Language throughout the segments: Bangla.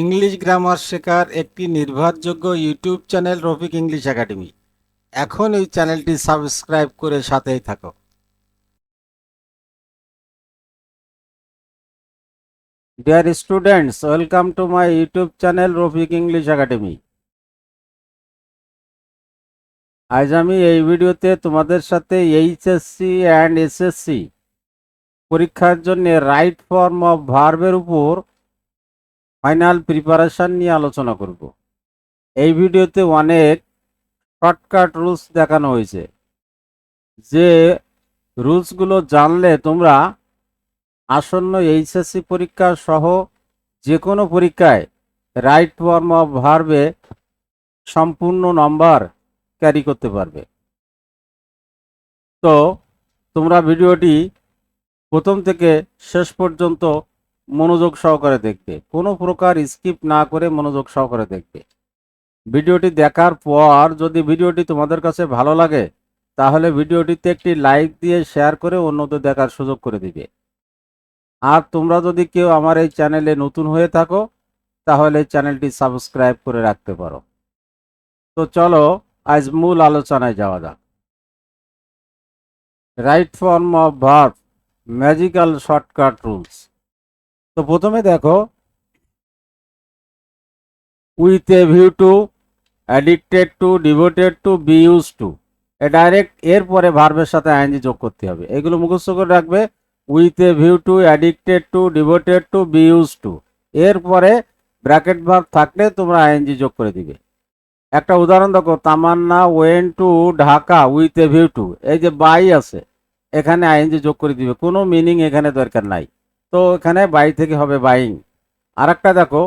ইংলিশ গ্রামার শেখার একটি নির্ভরযোগ্য YouTube channel Rafiq English Academy. এখন এই চ্যানেলটি সাবস্ক্রাইব করে সাথেই থাকো। Dear students welcome to my YouTube channel Rafiq English Academy আজ আমি এই ভিডিওতে তোমাদের সাথে এইচএসসি অ্যান্ড এসএসসি পরীক্ষার জন্য রাইট ফর্ম অফ ভার্বের উপর ফাইনাল প্রিপারেশন নিয়ে আলোচনা করব। এই ভিডিওতে অনেক শর্টকাট রুলস দেখানো হয়েছে। যে রুলসগুলো জানলে তোমরা আসন্ন এইচএসসি পরীক্ষা সহ যে কোনো পরীক্ষায় রাইট ফর্ম অফ ভার্বে সম্পূর্ণ নম্বর ক্যারি করতে পারবে। তো তোমরা ভিডিওটি প্রথম থেকে শেষ পর্যন্ত মনোযোগ সহকারে দেখবে কোনো প্রকার স্কিপ না করে মনোযোগ সহকারে দেখবে ভিডিওটি দেখার পর যদি ভিডিওটি তোমাদের কাছে ভালো লাগে, তাহলে ভিডিওটিতে একটি লাইক দিয়ে শেয়ার করে অন্যদের দেখার সুযোগ করে দিবে। আর তোমরা যদি কেউ আমার এই চ্যানেলে নতুন হয়ে থাকো, তাহলে চ্যানেলটি সাবস্ক্রাইব করে রাখতে পারো। তো চলো, আজ মূল আলোচনায় যাওয়া যাক। Right form of verb magical shortcut rules তো প্রথমে দেখো with a view to addicted to devoted to be use to a direct এরপরে ভার্বের সাথে আইনজি যোগ করতে হবে। এগুলো মুখস্থ করে রাখবে with a view to addicted to devoted to be use to এরপরে ব্র্যাকেট ভার্ব থাকলে তোমরা আইএনজি যোগ করে দিবে। একটা উদাহরণ দেখো, Tamanna went to Dhaka with a view to এই যে বাই আছে, এখানে আইএনজি যোগ করে দিবে। কোনো মিনিং এখানে দরকার নাই। তো এখানে বাই থেকে হবে বাইং আর একটা দেখো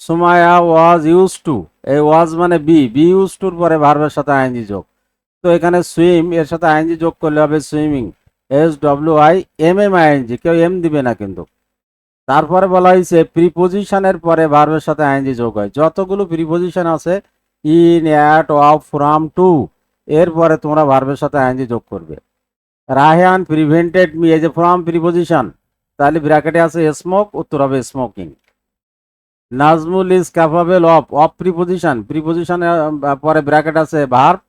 সুমায়া ওয়াজ ইউজ টু এই ওয়াজ মানে বি বি ইউজ টুর পরে ভার্বের সাথে আইএনজি যোগ। তো এখানে সুইম এর সাথে আইএনজি যোগ করলে হবে swimming S W I M M ING কেউ এম দিবে না কিন্তু। তারপরে বলা হয়েছে প্রিপোজিশনের পরে ভার্বের সাথে আইএনজি যোগ হয়। যতগুলো প্রিপোজিশন আছে in at of from to এরপরে তোমরা ভার্বের সাথে আইএনজি যোগ করবে। Rahan prevented me as a from preposition তাহলে ব্র্যাকেটে আছে স্মোক উত্তর হবে smoking Nazmul is capable of of preposition প্রিপোজিশনের পরে ব্র্যাকেট আছে ভার্ব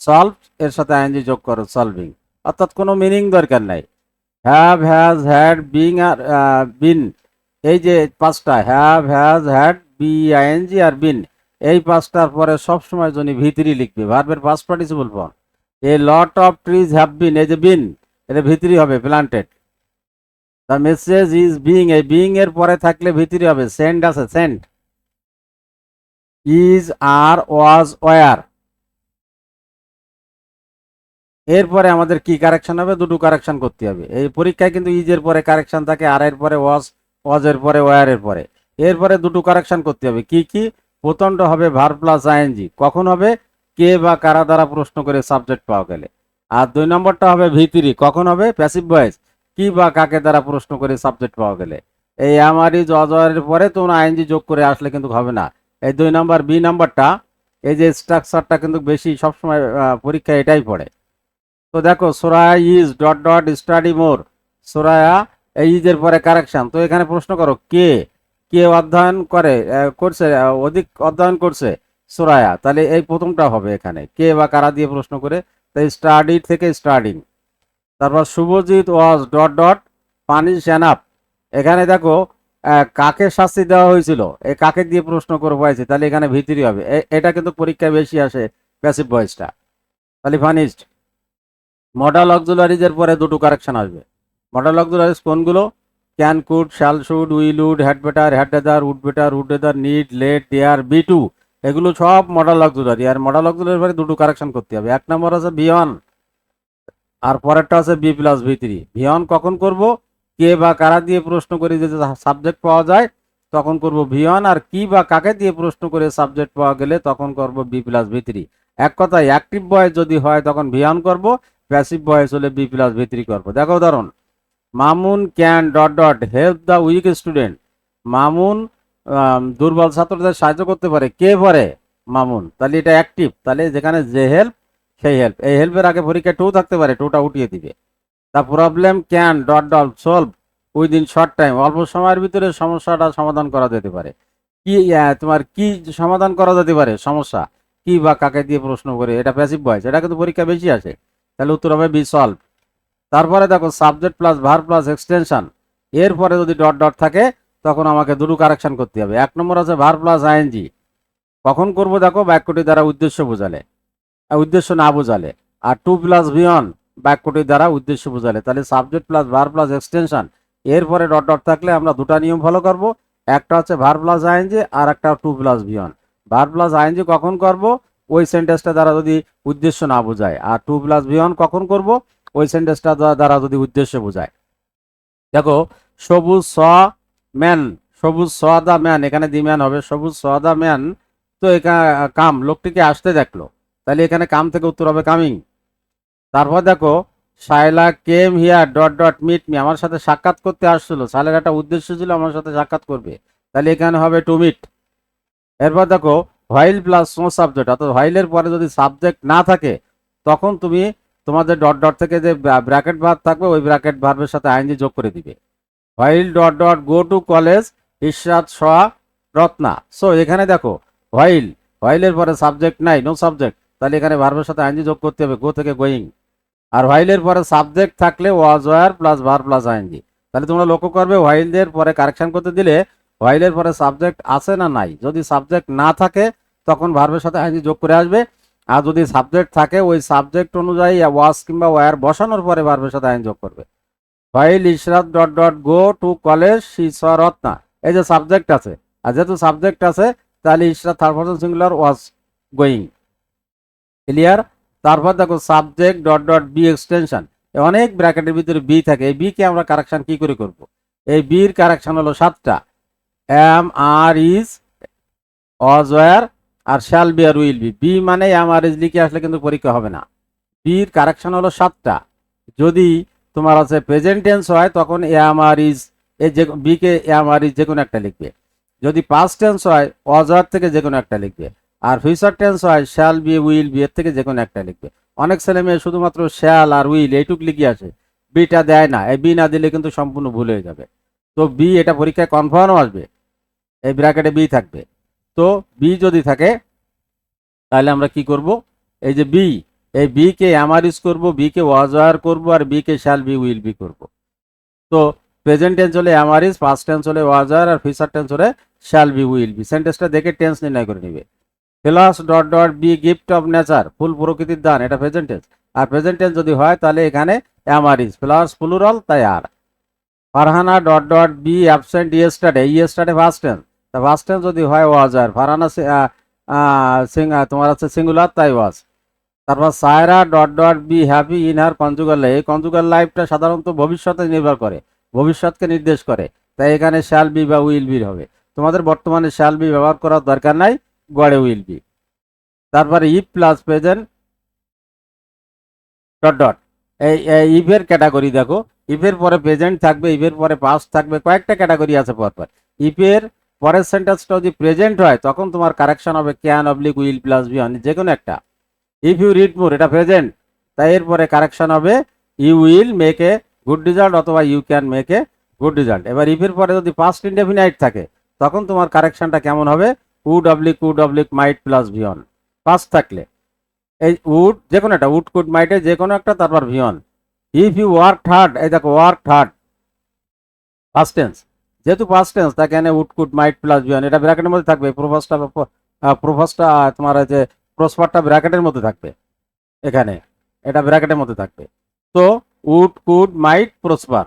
সলভ এর সাথে আইএনজি যোগ করো সলভিং অর্থাৎ কোনো মিনিং দরকার নাই। হ্যাভ হ্যাজ হ্যাড বিং আর বিন এই যে পাঁচটা have has had be ING R been এই পাঁচটার পরে সবসময় জন্য ভিতরি লিখবে ভার্বের পাঁচ participle form a lot of trees have been এই যে বিন এটা ভিতরি হবে planted the message is being এই বিং এর পরে থাকলে ভিতরি হবে। সেন্ড আছে send is are was were এরপরে আমাদের কি কারেকশন হবে? দুটো কারেকশন করতে হবে। এই পরীক্ষায় কিন্তু ইজের পরে কারেকশন থাকে আর এর পরে ওয়াজ ওয়াজের পরে ওয়ারের পরে। এরপরে দুটো কারেকশন করতে হবে। কি কি? প্রথমটা হবে ভার প্লাস আইএনজি কখন হবে? কে বা কারা দ্বারা প্রশ্ন করে সাবজেক্ট পাওয়া গেলে। আর দুই নম্বরটা হবে ভিতরি কখন হবে? প্যাসিভ ভয়েস কি বা কাকে দ্বারা প্রশ্ন করে সাবজেক্ট পাওয়া গেলে? এই আমারই জজয়ের পরে তোমরা আইনজি যোগ করে আসলে কিন্তু হবে না। এই দুই নাম্বার, বি নাম্বারটা, এই যে স্ট্রাকচারটা কিন্তু বেশি সবসময় পরীক্ষায় এটাই পড়ে। তো দেখো Soraya is dot dot study more Soraya এই ইজের পরে কারেকশন তো এখানে প্রশ্ন করো, কে কে অধ্যয়ন করে করছে অধিক অধ্যয়ন করছে সোরায়া তাহলে এই প্রথমটা হবে এখানে। কে বা কারা দিয়ে প্রশ্ন করে? তাই স্টাডি থেকে স্টাডিং তারপর Shuvojit was dot dot punish অ্যানাপ এখানে দেখো কাকে শাস্তি দেওয়া হয়েছিল? এই কাকে দিয়ে প্রশ্ন করে পাইছে? তাহলে এখানে ভিতরি হবে। এটা কিন্তু পরীক্ষায় বেশি আসে প্যাসিভ ভয়েসটা তাহলে ফানিস্ট মডেল অক্সুলারিজের পরে দুটো কারেকশন আসবে। মডেল অক্সুলারিজ কোনগুলো? Can could shall should will would had better had rather would better would rather need let dare be to এগুলো সব মডেল অক্সুলারি আর মডেল অক্সুলারি পরে দুটো কারেকশন করতে হবে। এক নম্বর আছে ভিওয়ান আর পরেরটা আছে be plus V three V one কখন করব? কে বা কারা দিয়ে প্রশ্ন করে যে সাবজেক্ট পাওয়া যায়, তখন করব ভিওয়ান আর কি বা কাকে দিয়ে প্রশ্ন করে সাবজেক্ট পাওয়া গেলে, তখন করব বি প্লাস ভি থ্রি এক কথায় অ্যাক্টিভ বয়েস যদি হয়, তখন ভিওয়ান করব প্যাসিভ বয়েস হলে বি প্লাস ভি থ্রি করব। দেখো উদাহরণ। Mamun, can, dot dot help the weak student Mamun দুর্বল ছাত্রদের সাহায্য করতে পারে। কে পারে মামুন। তাহলে এটা অ্যাক্টিভ তাহলে যেখানে যে হেল্প সেই হেল্প এই হেল্পের আগে পরীক্ষা টু থাকতে পারে টুটা উঠিয়ে দিবে। The problem can dot dot solve within short time অল্প সময়ের ভিতরে সমস্যাটা সমাধান করা যেতে পারে। কি তোমার কি সমাধান করা যেতে পারে, সমস্যা? কি বা কাকে দিয়ে প্রশ্ন করে, এটা প্যাসিভ ভয়েস এটা কিন্তু পরীক্ষা বেশি আসে। তাহলে উত্তর হবে বি সলভ তারপরে দেখো subject plus verb plus extension এরপরে যদি ডট ডট থাকে, তখন আমাকে দুটো কারেকশন করতে হবে। এক নম্বর আছে ভার প্লাস আইএনজি কখন করব দেখো, বাক্যটি দ্বারা উদ্দেশ্য বোঝালে। উদ্দেশ্য না বোঝালে। আর টু প্লাস ভিয়ন বাক্যটি দ্বারা উদ্দেশ্য বোঝালে। তাহলে subject plus verb plus extension এরপরে ডট ডট থাকলে আমরা দুটা নিয়ম ফলো করব। একটা হচ্ছে ভার প্লাস আইএনজি আর একটা টু প্লাস ভিয়ন ভার প্লাস আইএনজি কখন করব? ওই সেন্টেন্সটা দ্বারা যদি উদ্দেশ্য না বোঝায়। আর টু প্লাস ভিয়ন কখন করব? ওই সেন্টেন্সটা দ্বারা যদি উদ্দেশ্য বোঝায়। দেখো, সবুজ স ম্যান সবুজ স দা ম্যান এখানে দি ম্যান হবে। সবুজ স দা ম্যান তো এখানে কাম, লোকটিকে আসতে দেখল। তাহলে এখানে কাম থেকে উত্তর হবে কামিং। তারপর দেখো Saila came here dot dot meet me, আমার সাথে সাক্ষাৎ করতে আসছিল। সাইলার একটা উদ্দেশ্য ছিল আমার সাথে সাক্ষাৎ করবে। তাহলে এখানে হবে টু মিট এরপর দেখো হোয়াইল প্লাস নো সাবজেক্ট অর্থাৎ হোয়াইলের পরে যদি সাবজেক্ট না থাকে, তখন তুমি তোমাদের ডট ডট থেকে যে ব্র্যাকেট ভার্ব থাকবে, ওই ব্র্যাকেট ভার্বের সাথে আইনজি যোগ করে দিবে। While dot dot go to college Ishrat soya Ratna so এখানে দেখো হোয়াইল হোয়াইলের পরে সাবজেক্ট নাই নো সাবজেক্ট তাহলে এখানে ভার্বের সাথে আইনজি যোগ করতে হবে। গো থেকে গোয়িং আর হোয়াইলের পরে সাবজেক্ট থাকলে was were plus verb plus ING তাহলে তোমরা লক্ষ্য করবে হোয়াইলদের পরে কারেকশন করতে দিলে হোয়াইলের পরে সাবজেক্ট আছে না নাই। যদি সাবজেক্ট না থাকে, তখন ভার্বের সাথে আইনজি যোগ করে আসবে। আর যদি সাবজেক্ট থাকে, ওই সাবজেক্ট অনুযায়ী ওয়াস কিংবা ওয়ার বসানোর পরে ভার্বের সাথে আইন যোগ করবে। While Ishrat dot dot go to college Ratna. এই যে সাবজেক্ট আছে। আর যেহেতু সাবজেক্ট আছে, তাহলে Ishrat third person singular was going clear তারপর দেখো subject dot dot be extension অনেক ব্র্যাকেটের ভিতরে বি থাকে। এই বি কে আমরা কারেকশন কি করে করব? এই বির কারেকশন হলো সাতটা। Am are is was were R shall be আর উইল বি বি মানে এম আর ইজ লিখে আসলে কিন্তু পরীক্ষা হবে না। বির কারেকশন হলো সাতটা। যদি তোমার আছে প্রেজেন্ট টেন্স হয়, তখন এম আর ইজ এই যে বি কে এম আর ইজ যে কোনো একটা লিখবে। যদি পাস্ট টেন্স হয় অজার থেকে যে কোনো একটা লিখবে। আর ফিউচার টেন্স হয় শ্যাল বি উইল বি এর থেকে যে কোনো একটা লিখবে। অনেক ছেলে মেয়ে শুধুমাত্র শ্যাল আর উইল এইটুক লিখে আসে। বিটা দেয় না, এই বি না দিলে কিন্তু সম্পূর্ণ ভুল হয়ে যাবে। তো বি এটা পরীক্ষায় কনফার্মও আসবে। এই ব্র্যাকেটে বি থাকবে। তো বি যদি থাকে, তাহলে আমরা কি করব? এই যে বি এই বি কে আমার ইউজ করব বি কে ওয়াজার করব, আর বি কে শ্যাল বি উইল বি করব। তো প্রেজেন্ট টেন্স হলে ইজ পাস্ট টেন্স হলে ওয়াজার আর ফিউচার টেন্স হলে শ্যাল বি উইল বি সেন্টেন্সটা দেখে টেন্স নির্ণয় করে নিবে। Plus dot dot be gift of nature ফুল প্রকৃতির দান এটা প্রেজেন্ট টেন্স আর প্রেজেন্ট টেন্স যদি হয় তাহলে এখানে ইজ প্লাস প্লুরাল তাই আর Farhana dot dot be absent yesterday yesterday first tense তা ফার্স্ট টেন্স যদি হয় ওয়াজার ফারহানা সি- আহ, আহ, সিং তোমার আছে সিঙ্গুলার তাই ওয়াজ তারপর Saira dot dot be happy in her conjugal life এই কনজুগাল লাইফটা সাধারণত ভবিষ্যতে নির্ভর করে ভবিষ্যৎকে নির্দেশ করে। তাই এখানে শ্যাল বি বা উইল বি হবে। তোমাদের বর্তমানে শ্যাল বি ব্যবহার করার দরকার নাই। গড়ে উইল বি তারপরে if plus present dot dot এই ইফের ক্যাটাগরি দেখো। ইফের পরে প্রেজেন্ট থাকবে ইফের পরে পাস্ট থাকবে, কয়েকটা ক্যাটাগরি আছে পরপর। ইফের পরের সেন্টেন্সটা যদি প্রেজেন্ট হয়, তখন তোমার কারেকশন হবে can oblique will plus V one যে কোনো একটা। ইফ ইউ রিড মোর এটা প্রেজেন্ট তাই এরপরে কারেকশন হবে you will make a good result অথবা you can make a good result এবার ইফের পরে যদি পাস্ট ইনডেফিনাইট থাকে, তখন তোমার কারেকশনটা কেমন হবে? Would oblique would oblique might plus V one past থাকলে। এই উড যে কোনো একটা উড কুড মাইটে যে কোনো একটা, তারপর V one if you work third এই দেখো ওয়ার্ক থার্ড পাস্ট টেন্স যেহেতু পাস্ট টেন্স তাকে এনে would could might plus V one এটা ব্র্যাকেটের মধ্যে থাকবে। প্রোফাসটা প্রোফাসটা তোমার যে প্রসপারটা ব্র্যাকেটের মধ্যে থাকবে। এখানে। এটা ব্র্যাকেটের মধ্যে থাকবে। তো উড কুড মাইট প্রসপার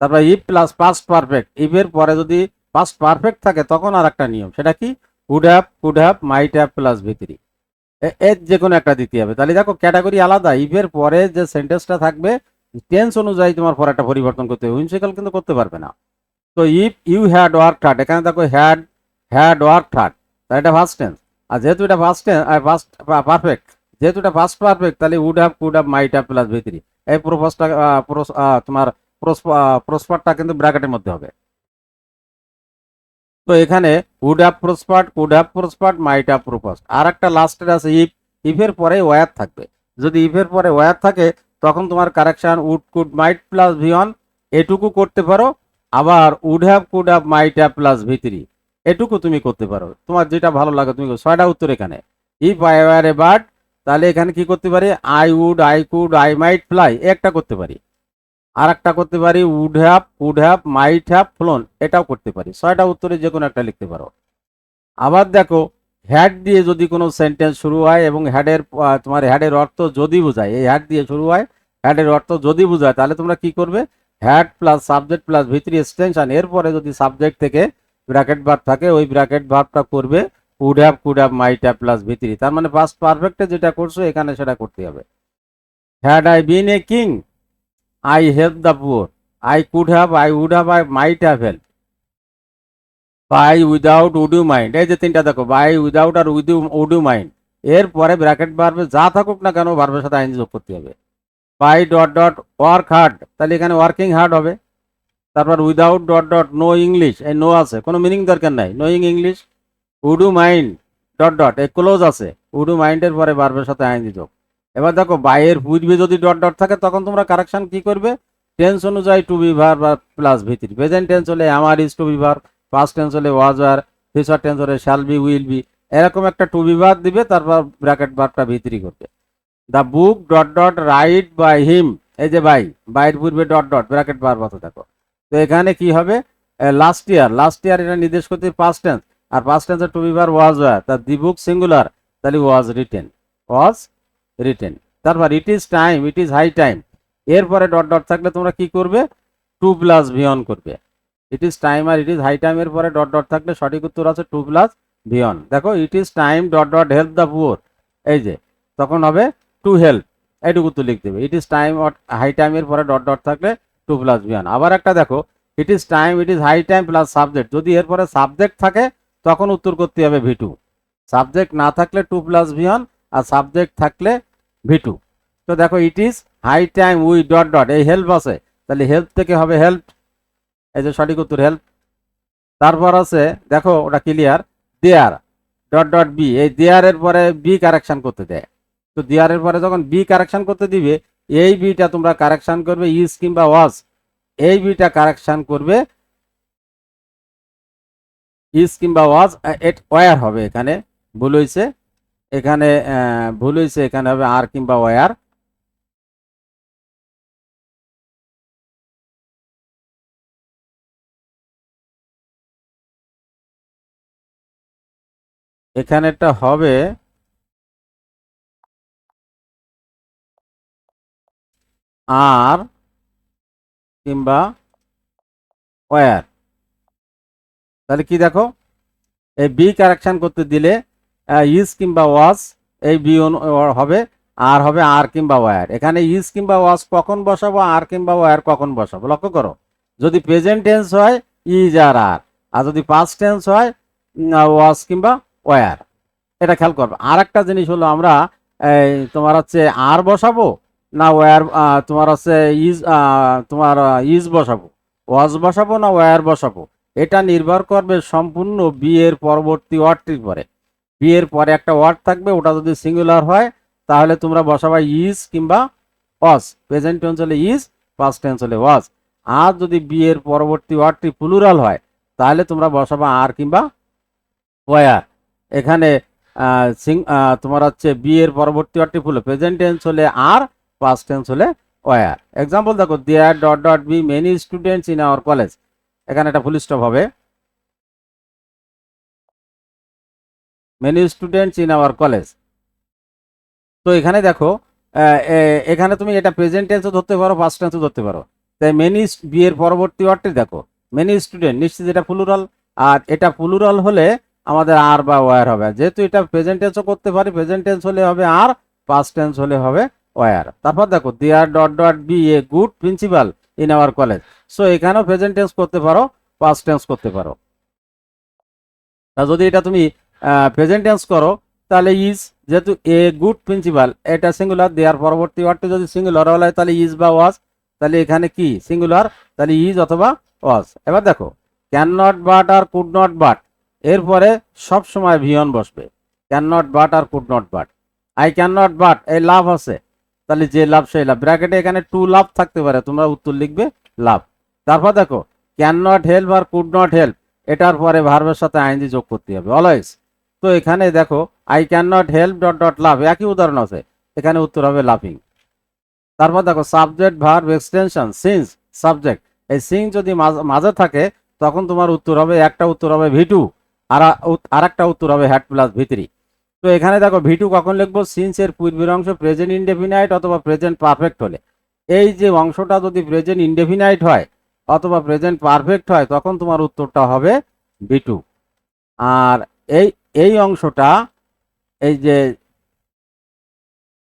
তারপর ইফ প্লাস পাস্ট পারফেক্ট ইফের পরে যদি পাস্ট পারফেক্ট থাকে, তখন আর একটা নিয়ম, সেটা কি? Would have could have might have plus V three এর যে কোনো একটা দিতে হবে। তাহলে দেখো ক্যাটাগরি আলাদা ইফের পরে যে সেন্টেন্সটা থাকবে টেন্স অনুযায়ী তোমার পরে একটা পরিবর্তন করতে হবে। উইনসিকাল কিন্তু করতে পারবে না। তো if you had work hard এখানে দেখো হ্যাড হ্যাড ওয়ার্ক হার্ড তাহলে এটা ফার্স্ট টেন্স আর যেহেতু এটা ফার্স্ট টেন্স ফার্স্ট পারফেক্ট যেহেতু এটা ফার্স্ট পারফেক্ট তাহলে would have could have might have plus V three এই প্রোফাসটা তোমার প্রসপারটা কিন্তু ব্র্যাকেটের মধ্যে হবে। তো এখানে would have prospered could have prospered might have prospered আর একটা লাস্টের আছে ইফ ইফের পরে ওয়ার থাকবে। যদি ইফের পরে ওয়ার থাকে, তখন তোমার correction would could might plus V one এটুকু করতে পারো। আবার would have could have might have plus V three এটুকু তুমি করতে পারো। তোমার যেটা ভালো লাগে তুমি ছয়টা উত্তর এখানে। If I were a bird তাহলে এখানে কি করতে পারি? I would I could I might fly একটা করতে পারি। আর একটা করতে পারি would have would have might have flown এটাও করতে পারি। ছয়টা উত্তরে যে কোনো একটা লিখতে পারো। আবার দেখো হ্যাড দিয়ে যদি কোনো সেন্টেন্স শুরু হয় এবং হ্যাডের তোমার হ্যাডের অর্থ যদি বোঝায়, এই হ্যাড দিয়ে শুরু হয় হ্যাডের অর্থ যদি বোঝায়, তাহলে তোমরা কি করবে? Had plus subject plus V three extension এরপরে যদি সাবজেক্ট থেকে ব্র্যাকেট ভার্ব থাকে, ওই ব্র্যাকেট ভার্বটা করবে would have could have might have plus V three তার মানে ফার্স্ট পারফেক্টে যেটা করছ, এখানে সেটা করতে হবে। Had I been a king I help the poor I could have, I would have, I might have help. By without would mind, এই যে তিনটা দেখো, বাই উইদাউট আর উইদ, উড মাইন্ড। এরপরে ব্র্যাকেট বাড়বে যা থাকুক না কেন বাড়বের সাথে আইন যোগ করতে হবে। By dot dot work hard, তাহলে এখানে ওয়ার্কিং হার্ড হবে। তারপর without dot dot know English, এই নো আছে, কোনো মিনিং দরকার নাই, knowing English, would mind, dot dot, এই ক্লোজ আছে, উডু মাইন্ডের পরে বার্বের সাথে আইন যোগ। এবার দেখো, বাইয়ের পূর্বে যদি ডট ডট থাকে, তখন তোমরা কারেকশন কি করবে? টেন্স অনুযায়ী টু বি বিভার বা প্লাস ভিত্তি প্রেজেন্ট টেন্স হলে আমার is to be be verb past tense হলে ওয়াজ আর ফিউচার টেন্স হলে শ্যাল বি উইল বি এরকম একটা টু বিভাগ দিবে, তারপর ব্র্যাকেট বারটা ভিতরি করবে। The book dot dot write by him এই যে বাই বাইর পূর্বে ডট ডট ব্র্যাকেট বার মতো দেখো। তো এখানে কি হবে? লাস্ট ইয়ার লাস্ট ইয়ার এটা নির্দেশ করতে পাস্ট টেন্স আর পাস্ট টেন্সের to be verb was were তা দি বুক সিঙ্গুলার তাহলে ওয়াজ রিটেন ওয়াজ রিটেন তারপর it is time it is high time এরপরে ডট ডট থাকলে তোমরা কি করবে? টু প্লাস ভিয়ন করবে। ইট ইজ টাইম আর ইট ইজ হাই টাইম এর পরে ডট ডট থাকলে সঠিক উত্তর আছে টু প্লাস ভিয়ন দেখো it is time dot dot help the poor এই যে, তখন হবে টু হেল্প এইটুকু তো লিখতে হবে। ইট ইজ টাইম হাই টাইমের পরে ডট ডট থাকলে টু প্লাস ভিয়ন আবার একটা দেখো it is time it is high time plus subject যদি এরপরে সাবজেক্ট থাকে, তখন উত্তর করতে হবে ভি টু সাবজেক্ট না থাকলে টু প্লাস ভিয়ন আর সাবজেক্ট থাকলে ভি টু তো দেখো it is high time we dot dot এই হেল্প আছে। তাহলে হেল্প থেকে হবে হেল্প এই যে সঠিক উত্তর হেল্প তারপর আছে, দেখো, ওটা clear there dot dot be এই দেয়ারের পরে বি কারেকশন করতে দেয়। তো দেয়ারের পরে যখন বি কারেকশন করতে দিবে, এই বিটা তোমরা কারেকশন করবে ইজ কিংবা ওয়াজ এই বিটা কারেকশন করবে ইজ কিংবা ওয়াজ এট ওয়ার হবে এখানে। ভুল হয়েছে এখানে ভুল হয়েছে, এখানে হবে আর কিংবা ওয়ার এখানে এখানেটা হবে আর কিংবা ওয়ার তাহলে কি দেখো? এই বি কারেকশন করতে দিলে ইজ কিংবা ওয়াজ, এই বি হবে, আর হবে আর কিংবা ওয়ার। এখানে ইজ কিংবা ওয়াজ কখন বসাবো, আর কিংবা ওয়ার কখন বসাবো? লক্ষ্য করো, যদি প্রেজেন্ট টেন্স হয়, ইজ আর আর আর যদি পাস্ট টেন্স হয় ওয়াজ কিংবা ওয়ার। এটা খেয়াল করবে। আর একটা জিনিস হলো আমরা তোমার হচ্ছে আর বসাবো, না ওয়ার তোমার হচ্ছে ইজ তোমার ইজ বসাবো? ওয়াজ বসাবো না ওয়ার বসাবো? এটা নির্ভর করবে সম্পূর্ণ বি এর পরবর্তী ওয়ার্ডটির পরে বি এর পরে একটা ওয়ার্ড থাকবে, ওটা যদি সিঙ্গুলার হয়, তাহলে তোমরা বসাবা ইজ কিংবা ওয়াজ প্রেজেন্ট টেন্স হলে ইজ পাস্ট টেন্স হলে ওয়াজ আর যদি বি এর পরবর্তী ওয়ার্ডটি প্লুরাল হয়, তাহলে তোমরা বসাবা আর কিংবা ওয়ার এখানে তোমার হচ্ছে বি এর পরবর্তী ওয়ার্ডটি ফুল প্রেজেন্ট টেন্স হলে আর পাস্ট টেন্স হলে ওয়ার এক্সাম্পল দেখো there dot dot be many students in our college এখানে একটা ফুল স্টপ হবে। Many students in our college তো এখানে দেখো এখানে তুমি এটা প্রেজেন্ট টেন্সও ধরতে পারো পাস্ট টেন্সও ধরতে পারো। তাই মেনি বিয়ের পরবর্তী ওয়ার্ডটি দেখো মেনি স্টুডেন্ট নিশ্চিত এটা প্লুরাল আর এটা প্লুরাল হলে আমাদের আর বা ওয়ার হবে। যেহেতু এটা প্রেজেন্ট টেন্সও করতে পারি প্রেজেন্ট টেন্স হলে হবে আর পাস্ট টেন্স হলে হবে ওয়ার তারপর দেখো there dot dot be a good principal in our college so এখানেও প্রেজেন্ট টেন্স করতে পারো পাস্ট টেন্স করতে পারো। আর যদি এটা তুমি প্রেজেন্ট টেন্স করো, তাহলে ইজ যেহেতু এ গুড প্রিন্সিপাল এটা সিঙ্গুলার দেয়ার পরবর্তী ওয়ার্ডটি যদি সিঙ্গুলার হয়, তাহলে ইজ বা ওয়াজ তাহলে এখানে কি? সিঙ্গুলার তাহলে ইজ অথবা ওয়াজ এবার দেখো ক্যান নট বাট আর কুড নট বাট এরপরে সব সময় ভিয়ন বসবে। Can not but R could not but I can not but এই লাভ আছে। তাহলে যে লাভ, সেই লাভ। ব্র্যাকেটে এখানে টু লাভ থাকতে পারে, তোমরা উত্তর লিখবে, লাভ। তারপর দেখো ক্যান নট হেল্প আর কুড নট হেল্প এটার পরে ভার্বের সাথে আইনজি যোগ করতে হবে। অলওয়েজ তো এখানে দেখো I can not help dot dot laugh একই উদাহরণ আছে। এখানে উত্তর হবে লাফিং তারপর দেখো subject verb extension since subject এই সিন যদি মাঝ- থাকে, তখন তোমার উত্তর হবে, একটা উত্তর হবে ভিটু আর একটা উত্তর হবে হ্যাট প্লাস ভিতরি তো এখানে দেখো ভিটু কখন লিখব? সিন্স এর পূর্বের অংশ প্রেজেন্ট ইনডেফিনাইট অথবা প্রেজেন্ট পারফেক্ট হলে। এই যে অংশটা যদি প্রেজেন্ট ইনডেফিনাইট হয়, অথবা প্রেজেন্ট পারফেক্ট হয়, তখন তোমার উত্তরটা হবে ভিটু আর এই এই অংশটা, এই যে,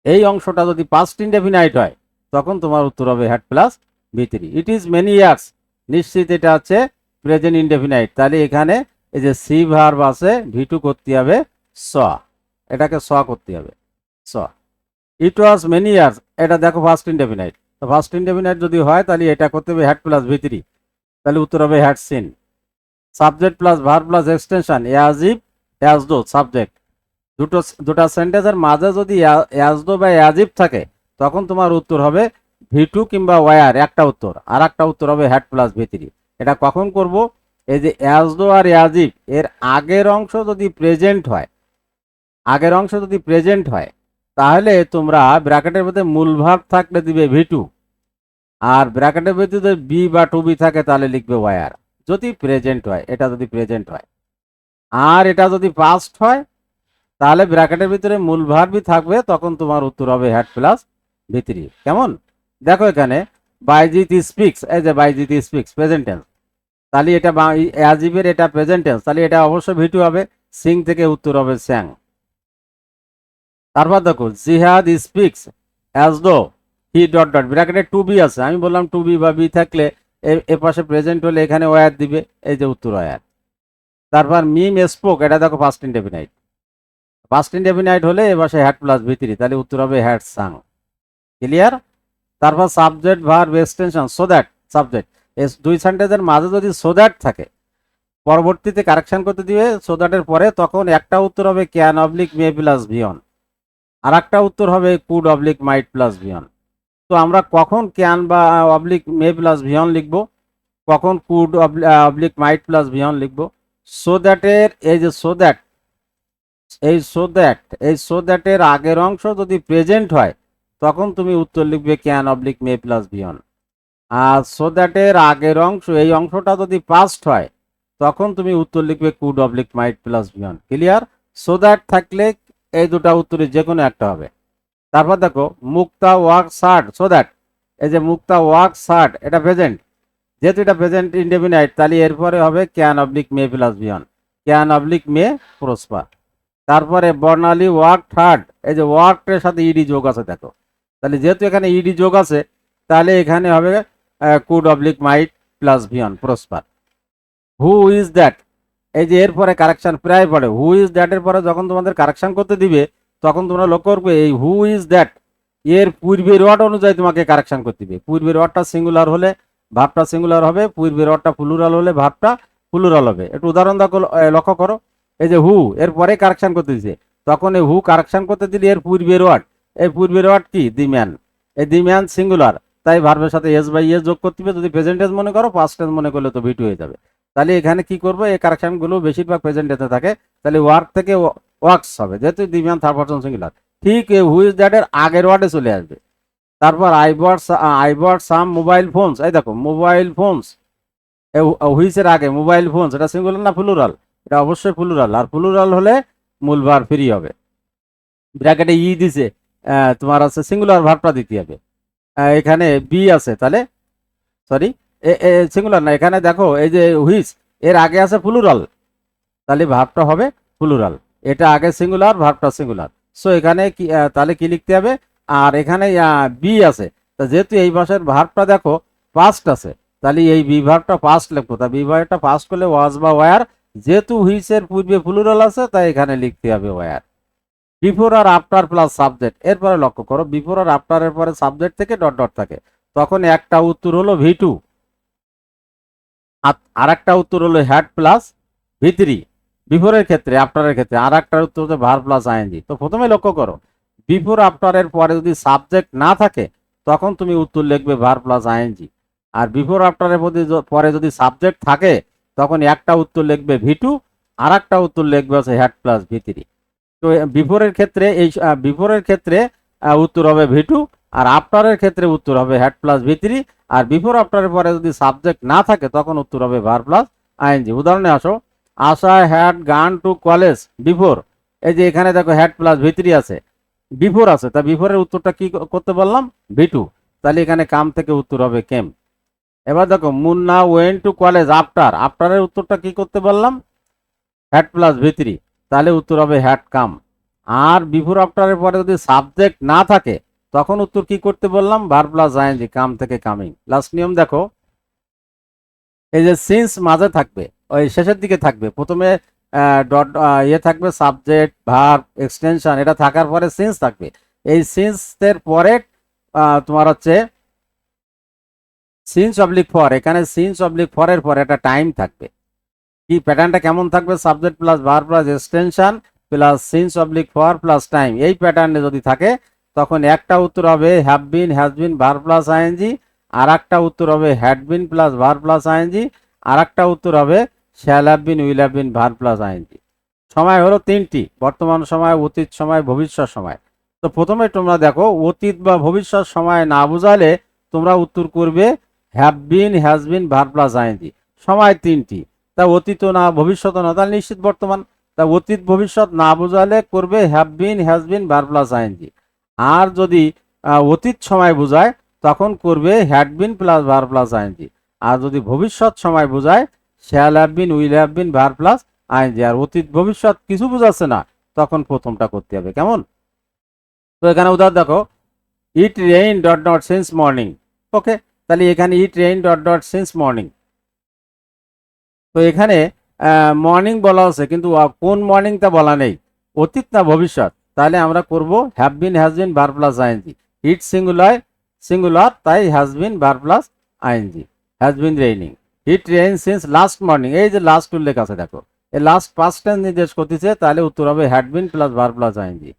এই অংশটা যদি পাস্ট ইনডেফিনাইট হয়, তখন তোমার উত্তর হবে had plus V three it is many years নিশ্চিত এটা হচ্ছে প্রেজেন্ট ইনডেফিনাইট তাহলে এখানে এই যে সি ভার্ব আছে ভিটু করতে হবে স। এটাকে স করতে হবে, স। ইট ওয়াজ মেনি ইয়ার্স এটা দেখো ফার্স্ট ইনডেফিনাইট তো ফার্স্ট ইনডেফিনাইট যদি হয়, তাহলে এটা করতে হবে হ্যাট প্লাস ভিতরি তাহলে উত্তর হবে had since subject plus verb plus extension if as though subject দুটো দুটো সেন্টেন্সের মাঝে যদি অ্যাজ দো বা অ্যাজ ইফ থাকে, তখন তোমার উত্তর হবে ভিটু কিংবা ওয়ার একটা উত্তর। আর একটা উত্তর হবে হ্যাড প্লাস ভিতরি এটা কখন করব? এই যে as though R as if এর আগের অংশ যদি প্রেজেন্ট হয়, আগের অংশ যদি প্রেজেন্ট হয়, তাহলে তোমরা ব্র্যাকেটের মধ্যে মূল ভাব থাকলে দিবে ভিটু আর ব্র্যাকেটের যদি বি বা টু বি থাকে, তাহলে লিখবে ওয়ার যদি প্রেজেন্ট হয়, এটা যদি প্রেজেন্ট হয়। আর এটা যদি পাস্ট হয়, তাহলে ব্র্যাকেটের ভিতরে মূল ভার্বই থাকবে, তখন তোমার উত্তর হবে হ্যাড প্লাস ভিতরি কেমন? দেখো এখানে বাইজিত স্পিক্স এই যে বাইজিত স্পিক্স প্রেজেন্ট টেন্স তাহলে এটা অ্যাজিবের এটা প্রেজেন্ট টেন্স তাহলে এটা অবশ্যই ভিটু হবে সিং থেকে উত্তর হবে স্যাং তারপর দেখো, Jihad speaks as though he dot dot ব্র্যাকেটে টু বি আছে। আমি বললাম টু বি বা বি থাকলে, এ পাশে প্রেজেন্ট হলে এখানে ওয়ার দিবে, এই যে উত্তর ওয়ার তারপর মিম স্পোক এটা দেখো ফার্স্ট ইনডেফিনাইট ফার্স্ট ইনডেফিনাইট হলে এবার সে হ্যাড প্লাস ভিতরি তাহলে উত্তর হবে হ্যাড সাং ক্লিয়ার তারপর subject verb extension so that subject দুই সেন্টেন্সের মাঝে যদি সো দ্যাট থাকে, পরবর্তীতে কারেকশন করতে দিবে সো দ্যাটের পরে তখন একটা উত্তর হবে can oblique may plus V ing আর একটা উত্তর হবে could oblique might plus V ing তো আমরা কখন ক্যান বা অবলিক মে প্লাস ভিয়ন লিখব? কখন could oblique might plus V ing লিখব? সো দ্যাটের এই যে সো দ্যাট এই সো দ্যাট এই সো দ্যাটের আগের অংশ যদি প্রেজেন্ট হয়, তখন তুমি উত্তর লিখবে can oblique may plus V ing R so দ্যাটের আগের অংশ, এই অংশটা যদি পাস্ট হয়, তখন তুমি উত্তর লিখবে could oblique might plus V ing clear so that থাকলে এই দুটা উত্তরে যে কোনো একটা হবে। তারপর দেখো, Mukta works hard so that এই যে মুক্তা ওয়ার্ক শার্ট এটা প্রেজেন্ট যেহেতু এটা প্রেজেন্ট ইনডেফিনাইট তাহলে এরপরে হবে can oblique may plus V ing can oblique may prosper তারপরে বর্ণালী ওয়ার্ক থার্ড এই যে ওয়ার্কের সাথে ইডি যোগ আছে, দেখো। তাহলে যেহেতু এখানে ইডি যোগ আছে, তাহলে এখানে হবে could oblique might plus V ing prosper who is that এই যে এরপরে কারেকশন প্রায় পড়ে। হু ইজ দ্যাটের পরে যখন তোমাদের কারেকশন করতে দিবে, তখন তোমরা লক্ষ্য করবে, এই হু ইজ দ্যাট এর পূর্বের ওয়ার্ড অনুযায়ী তোমাকে কারেকশন করতে দিবে। পূর্বের ওয়ার্ডটা সিঙ্গুলার হলে ভাবটা সিঙ্গুলার হবে, পূর্বের ওয়ার্ডটা প্লুরাল হলে ভাবটা প্লুরাল হবে। একটু উদাহরণ দেখো লক্ষ্য করো। এই যে হু এর পরে কারেকশন করতে দিছে। তখন এই হু কারেকশন করতে দিলে এর পূর্বের ওয়ার্ড এই পূর্বের ওয়ার্ড কি? দি ম্যান এই দি ম্যান সিঙ্গুলার তাই ভার্বের সাথে এস বাই এস যোগ করতে হবে। যদি প্রেজেন্টেজ মনে করো পাস্ট টেন্স মনে করলে তো ভিটু হয়ে যাবে। তাহলে এখানে কি করব? এই কারেকশনগুলো বেশিরভাগ প্রেজেন্টেতে থাকে। তাহলে ওয়ার্ক থেকে ওয়ার্কস হবে। যেহেতু the man third person singular ঠিক হু ইজ দ্যাটের আগের ওয়ার্ডে চলে আসবে। তারপর I bought I bought some mobile phones এই দেখো মোবাইল ফোনস হুইসের আগে মোবাইল ফোনস এটা সিঙ্গুলার না প্লুরাল এটা অবশ্যই প্লুরাল আর প্লুরাল হলে মূল ভার ফ্রি হবে ব্র্যাকেটে ই দিছে তোমার আছে সিঙ্গুলার ভার্বটা দিতে হবে। এখানে বি আছে, তাহলে সরি সিঙ্গুলার না, এখানে দেখো, এই যে হুইস এর আগে আছে প্লুরাল তাহলে ভার্বটা হবে প্লুরাল এটা আগে সিঙ্গুলার ভার্বটা সিঙ্গুলার সো এখানে কি তাহলে কি লিখতে হবে? আর এখানে বি আছে। তা যেহেতু এই ভাষার ভার্বটা দেখো পাস্ট আছে, তাহলে এই বি ভার্বটা পাস্ট লিখব। তা বি ভার্বটা পাস্ট করলে ওয়াজ বা ওয়ার যেহেতু হুইসের পূর্বে প্লুরাল আছে, তাই এখানে লিখতে হবে ওয়ার বিফোর আর আফটার প্লাস সাবজেক্ট এরপরে লক্ষ্য করো বিফোর আর আফটারের পরে সাবজেক্ট থেকে ডট ডট থাকে। তখন একটা উত্তর হলো ভি টু আর একটা উত্তর হলো হ্যাড প্লাস ভি থ্রি বিফোরের ক্ষেত্রে আফটারের ক্ষেত্রে আর একটা উত্তর হচ্ছে ভার প্লাস আইএনজি তো প্রথমে লক্ষ্য করো বিফোর আফটারের পরে যদি সাবজেক্ট না থাকে, তখন তুমি উত্তর লিখবে ভার প্লাস আইএনজি আর বিফোর আফটারের প্রতি পরে যদি সাবজেক্ট থাকে, তখন একটা উত্তর লিখবে ভি টু আর একটা উত্তর লিখবে হচ্ছে হ্যাড প্লাস ভি থ্রি তো বিফোরের ক্ষেত্রে এই বিফোরের ক্ষেত্রে উত্তর হবে ভি টু আর আফটারের ক্ষেত্রে উত্তর হবে হ্যাড প্লাস ভি থ্রি আর বিফোর আফটারের পরে যদি সাবজেক্ট না থাকে, তখন উত্তর হবে ভার প্লাস আইএনজি উদাহরণে আসো, Asha had gone to college before এই যে এখানে দেখো হ্যাড প্লাস ভি থ্রি আছে। বিফোর আছে। তা বিফোরের উত্তরটা কি করতে বললাম? V two. তাহলে এখানে কাম থেকে উত্তর হবে কেম। এবার দেখো Munna went to college after. আফটারের উত্তরটা কি করতে বললাম? Had plus V three. তাহলে উত্তর হবে হ্যাট কাম। আর বিফোর আফটারের পরে যদি সাবজেক্ট না থাকে, তখন উত্তর কি করতে বললাম? ভার প্লাস আইএনজি, কাম থেকে কামিং। লাস্ট নিয়ম দেখো। এই যে সিন্স মাঝে থাকবে, ওই শেষের দিকে থাকবে। প্রথমে ডট ইয়ে থাকবে সাবজেক্ট ভার এক্সটেনশন এটা থাকার পরে সিন্স থাকবে। এই সিন্সের পরে তোমার হচ্ছে সিন্স অবলিক ফর এখানে সিন্স অবলিক ফরের পরে একটা টাইম থাকবে। কি প্যাটার্নটা কেমন থাকবে? Subject plus verb plus extension plus since oblique for plus time এই প্যাটার্নে যদি থাকে, তখন একটা উত্তর হবে have been has been verb plus ING আর একটা উত্তর হবে had been plus verb plus ING আর একটা উত্তর হবে shall have been will have been, verb plus ING সময় হলো তিনটি, বর্তমান সময়, অতীত সময়, ভবিষ্যৎ সময়। তো প্রথমে তোমরা দেখো, অতীত বা ভবিষ্যৎ সময় না বোঝালে তোমরা উত্তর করবে have been, has been, verb plus ING সময় তিনটি। তা অতীত না, ভবিষ্যৎ না, তাহলে নিশ্চিত বর্তমান। তা অতীত, ভবিষ্যৎ না বোঝালে করবে have been, has been, verb plus ING আর যদি অতীত সময় বোঝায়, তখন করবে, had been plus, verb plus ING আর যদি ভবিষ্যৎ সময় বোঝায় shall have been will have been verb plus ING আর অতীত ভবিষ্যৎ কিছু বোঝাচ্ছে না, তখন প্রথমটা করতে হবে, কেমন? তো এখানে উদাহরণ দেখো it rain dot dot since morning okay তাহলে এখানে it rain dot dot since morning তো এখানে মর্নিং বলা আছে, কিন্তু কোন মর্নিংটা বলা নেই, অতীত না ভবিষ্যৎ? তাহলে আমরা করব have been has been bar plus ING it singular singular তাই has been bar plus ING has been raining it rain since last morning এই যে লাস্ট উল্লেখ আছে, দেখো। এই লাস্ট পাস্ট টেন্স নির্দেশ করতেছে, তাহলে উত্তর হবে হ্যাড বিন প্লাস বার plus ING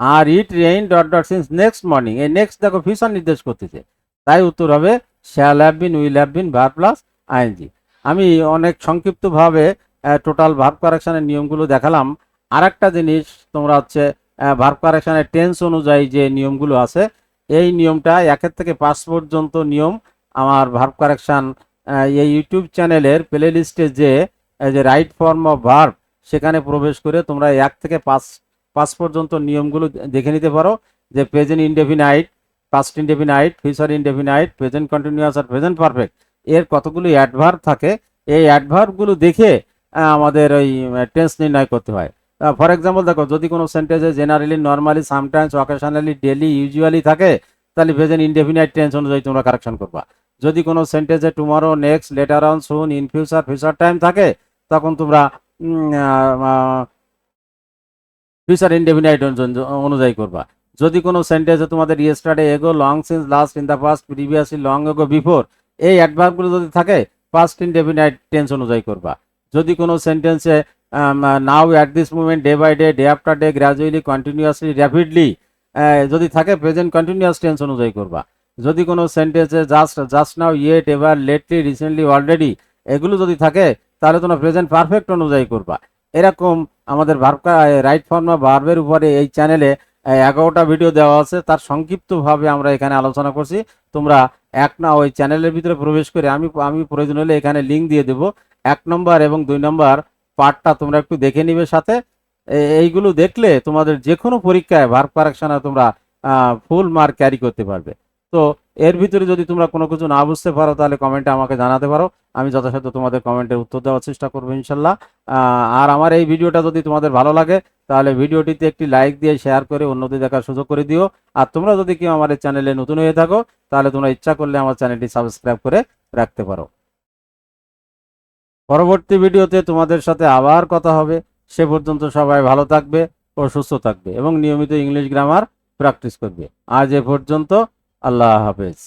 R it rain dot dot since next morning এই নেক্সট দেখো ফিউচার নির্দেশ করতেছে। তাই উত্তর হবে shall have been will have been verb plus ING আমি অনেক সংক্ষিপ্তভাবে টোটাল ভার্ব কারেকশনের নিয়মগুলো দেখালাম। আর একটা জিনিস তোমরা হচ্ছে ভার্ব কারেকশনের টেন্স অনুযায়ী যে নিয়মগুলো আছে, এই নিয়মটা একের থেকে পাঁচ পর্যন্ত নিয়ম। আমার ভার্ব কারেকশন এই ইউটিউব চ্যানেলের প্লে লিস্টে যে রাইট ফর্ম অফ ভার্ব সেখানে প্রবেশ করে তোমরা এক থেকে পাঁচ পাঁচ পর্যন্ত নিয়মগুলো দেখে নিতে পারো। যে present indefinite past indefinite future indefinite present continuous আর প্রেজেন্ট পারফেক্ট এর কতগুলো অ্যাডভার্ব থাকে, এই অ্যাডভার্বগুলো দেখে আমাদের ওই টেন্স নির্ণয় করতে হয়। ফর এক্সাম্পল দেখো, যদি কোনো সেন্টেন্সে generally normally sometimes occasionally daily usually থাকে, তাহলে প্রেজেন্ট ইনডেফিনাইট টেন্স অনুযায়ী তোমরা কারেকশন করবা। যদি কোনো সেন্টেন্সে tomorrow next later on soon in future future time থাকে, তখন তোমরা ফিউচার ইনডেফিনাইট অনুযায়ী করবা। যদি কোনো সেন্টেন্সে তোমাদের yesterday ago long since last in the past previously long ago before এই অ্যাডভার্বগুলো যদি থাকে পাস্ট ইনডেফিনাইট টেন্স অনুযায়ী করবা। যদি কোনো সেন্টেন্সে now at this moment day by day day after day gradually continuously rapidly যদি থাকে প্রেজেন্ট কন্টিনিউয়াস টেন্স অনুযায়ী করবা। যদি কোনো সেন্টেন্সে just just now yet ever lately recently already এগুলো যদি থাকে, তাহলে তোমরা প্রেজেন্ট পারফেক্ট অনুযায়ী করবা। এরকম আমাদের ভার্ব রাইট ফর্ম ভার্বের উপরে এই চ্যানেলে এগারোটা ভিডিও দেওয়া আছে, তার সংক্ষিপ্তভাবে আমরা এখানে আলোচনা করছি। তোমরা এক না ওই চ্যানেলের ভিতরে প্রবেশ করে আমি আমি প্রয়োজন হলে এখানে লিঙ্ক দিয়ে দেবো। এক নম্বর এবং দুই নম্বর পার্টটা তোমরা একটু দেখে নিবে সাথে। এইগুলো দেখলে তোমাদের যে কোনো পরীক্ষায় ভার্ব কারেকশনে তোমরা ফুল মার্ক ক্যারি করতে পারবে। তো এর ভিতরে যদি তোমরা কোনো কিছু না বুঝতে পারো, তাহলে কমেন্টে আমাকে জানাতে পারো। আমি যথাসাধ্য তোমাদের কমেন্টের উত্তর দেওয়ার চেষ্টা করব ইনশাল্লাহ। আর আমার এই ভিডিওটা যদি তোমাদের ভালো লাগে, তাহলে ভিডিওটিতে একটি লাইক দিয়ে শেয়ার করে অন্যদের দেখার সুযোগ করে দিও। আর তোমরা যদি কেউ আমার এই চ্যানেলে নতুন হয়ে থাকো, তাহলে তোমরা ইচ্ছা করলে আমার চ্যানেলটি সাবস্ক্রাইব করে রাখতে পারো। পরবর্তী ভিডিওতে তোমাদের সাথে আবার কথা হবে। সে পর্যন্ত সবাই ভালো থাকবে ও সুস্থ থাকবে এবং নিয়মিত ইংলিশ গ্রামার প্র্যাকটিস করবে। আজ এ পর্যন্ত। আল্লাহ হাফেজ।